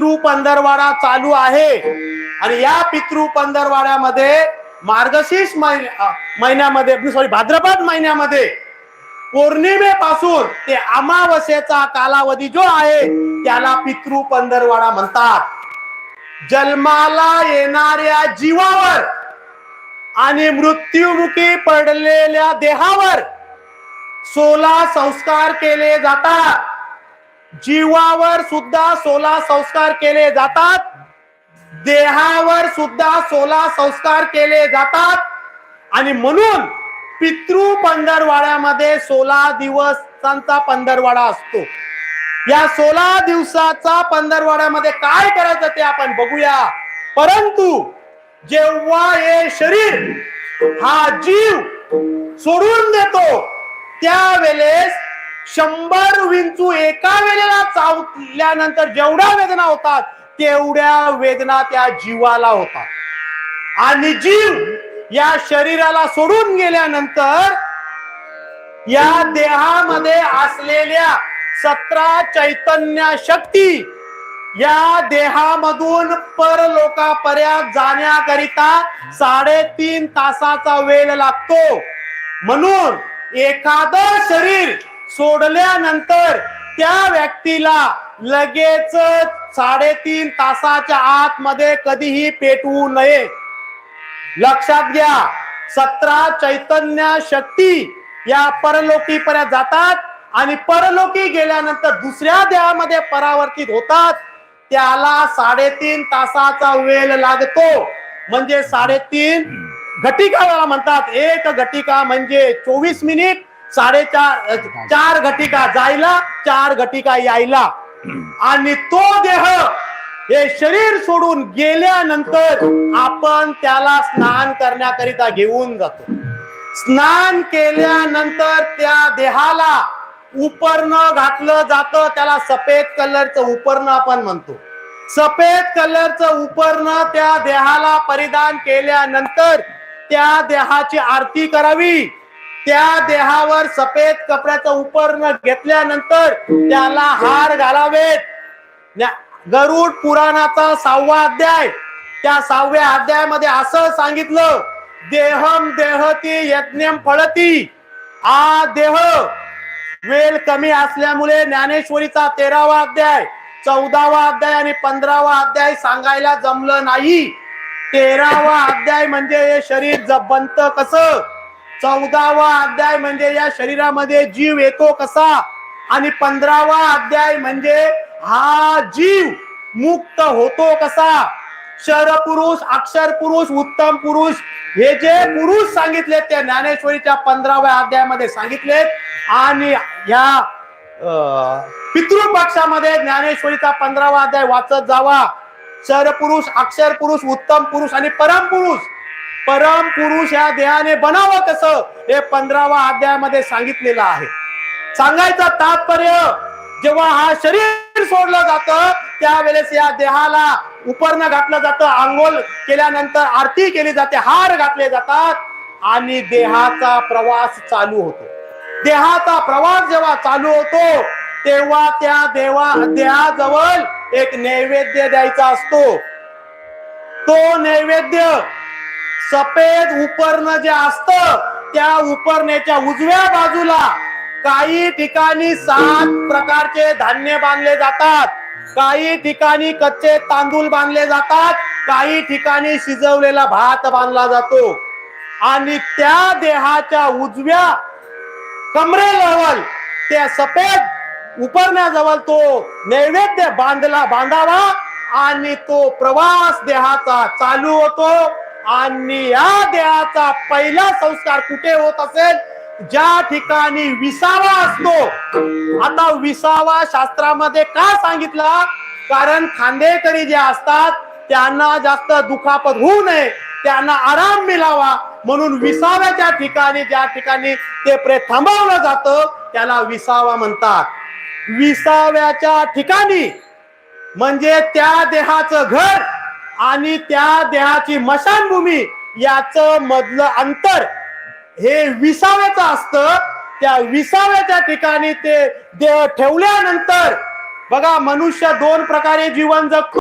पितृ पंधरवाडा चालू आहे. आणि या पितृ पंधरवाड्यामध्ये मार्गशीर्ष महिन्यामध्ये सॉरी भाद्रपद महिन्यामध्ये पौर्णिमेपासून ते अमावस्येचा कालावधी जो आहे त्याला पितृ पंधरवाडा म्हणतात. जन्माला येणाऱ्या जीवावर आणि मृत्युमुखी पडलेल्या देहावर सोला संस्कार केले जातात. जीवावर सुद्धा सोला संस्कार केले जातात. देहावर सुद्धा सोला संस्कार केले जातात. आणि म्हणून पितृ पंधरवाड्यामध्ये सोळा दिवसांचा पंधरवाडा असतो. या सोळा दिवसाचा पंधरवाड्यामध्ये काय करायचं ते आपण बघूया. परंतु जेव्हा हे शरीर हा जीव सोडून देतो त्यावेळेस शंभर विंचू एका वेळेला चावल्यानंतर जेवढ्या वेदना होतात तेवढ्या वेदना त्या जीवाला होतात. आणि जीव या शरीराला सोडून गेल्यानंतर या देहामध्ये असलेल्या सतरा चैतन्य शक्ती या देहामधून परलोकापर्यंत जाण्याकरिता साडेतीन तासाचा वेळ लागतो. म्हणून एखादं शरीर सोडल्यानंतर त्या व्यक्तीला लगेच साडेतीन तासाच्या आतमध्ये कधीही पेटवू नये. लक्षात घ्या सतरा चैतन्य शक्ती या परलोकी पर्यंत जातात आणि परलोकी गेल्यानंतर दुसऱ्या देहामध्ये परावर्तित होतात. त्याला साडेतीन तासाचा वेळ लागतो. म्हणजे साडेतीन घटिका म्हणतात एक घटिका म्हणजे चोवीस मिनिट साडेचार चार घटिका जायला चार घटिका यायला. आणि तो देह हे शरीर सोडून गेल्यानंतर आपण त्याला स्नान करण्याकरिता घेऊन जातो. स्नान केल्यानंतर त्या देहाला उपरणं घातलं जातं त्याला सफेद कलरचं उपरणं आपण म्हणतो. सफेद कलरचं उपरणं त्या देहाला परिधान केल्यानंतर त्या देहाची आरती करावी. त्या देहावर सफेद कपड्याचं उपर्ण घेतल्यानंतर त्याला हार घालावेत. गरुड पुराणाचा सहावा अध्याय. त्या सहाव्या अध्यायामध्ये असं सांगितलं देहम देहती यज्ञम फळती आ देह. वेळ कमी असल्यामुळे ज्ञानेश्वरीचा तेरावा अध्याय चौदावा अध्याय आणि पंधरावा अध्याय सांगायला जमलं नाही. तेरावा अध्याय म्हणजे हे शरीर ज- कसं? चौदावा अध्याय म्हणजे या शरीरामध्ये जीव येतो कसा? आणि पंधरावा अध्याय म्हणजे हा जीव मुक्त होतो कसा? शर पुरुष अक्षर पुरुष उत्तम पुरुष हे जे पुरुष सांगितलेत ते ज्ञानेश्वरीच्या पंधराव्या अध्यायामध्ये सांगितलेत. आणि या पितृपक्षामध्ये ज्ञानेश्वरीचा पंधरावा अध्याय वाचत जावा. शर पुरुष अक्षर पुरुष उत्तम पुरुष आणि परम पुरुष परम पुरुष या देहाने बनावं कसं? हे पंधरावा अध्यायामध्ये सांगितलेलं आहे. सांगायचं तात्पर्य जेव्हा हा शरीर सोडलं जातं त्यावेळेस या देहाला उपरणं घातलं जातं आंघोळ केल्यानंतर आरती केली जाते हार घातले जातात आणि देहाचा प्रवास चालू होतो. देहाचा प्रवास जेव्हा चालू होतो तेव्हा त्या देवा देहाजवळ एक नैवेद्य द्यायचा असतो. तो नैवेद्य सफेद उपरण जे असत त्या उपरण्याच्या उजव्या बाजूला काही ठिकाणी सात प्रकारचे धान्य बांधले जातात. काही ठिकाणी कच्चे तांदूळ बांधले जातात काही ठिकाणी शिजवलेला भात बांधला जातो. आणि त्या देहाच्या उजव्या कमरे लेवल त्या सफेद उपरण्याजवळ तो नैवेद्य बांधला बांधावा आणि तो प्रवास देहाचा चालू होतो. आणि या देहाचा पहिला संस्कार कुठे होत असेल? ज्या ठिकाणी विसावा असतो. आता विसावा शास्त्रामध्ये का सांगितला? कारण खांदेकरी जे असतात त्यांना जास्त दुखापत होऊ नये. त्यांना आराम मिळावा. म्हणून विसाव्याच्या ठिकाणी ज्या ठिकाणी ते प्रेत थांबवलं जातं त्याला विसावा म्हणतात. विसाव्याच्या ठिकाणी म्हणजे त्या देहाचं घर आणि त्या देहाची मशानभूमी याच मधलं अंतर हे विसाव्याचं असतं. त्या विसाव्याच्या ठिकाणी ते देह ठेवल्यानंतर बघा मनुष्य दोन प्रकारे जीवन जगतो.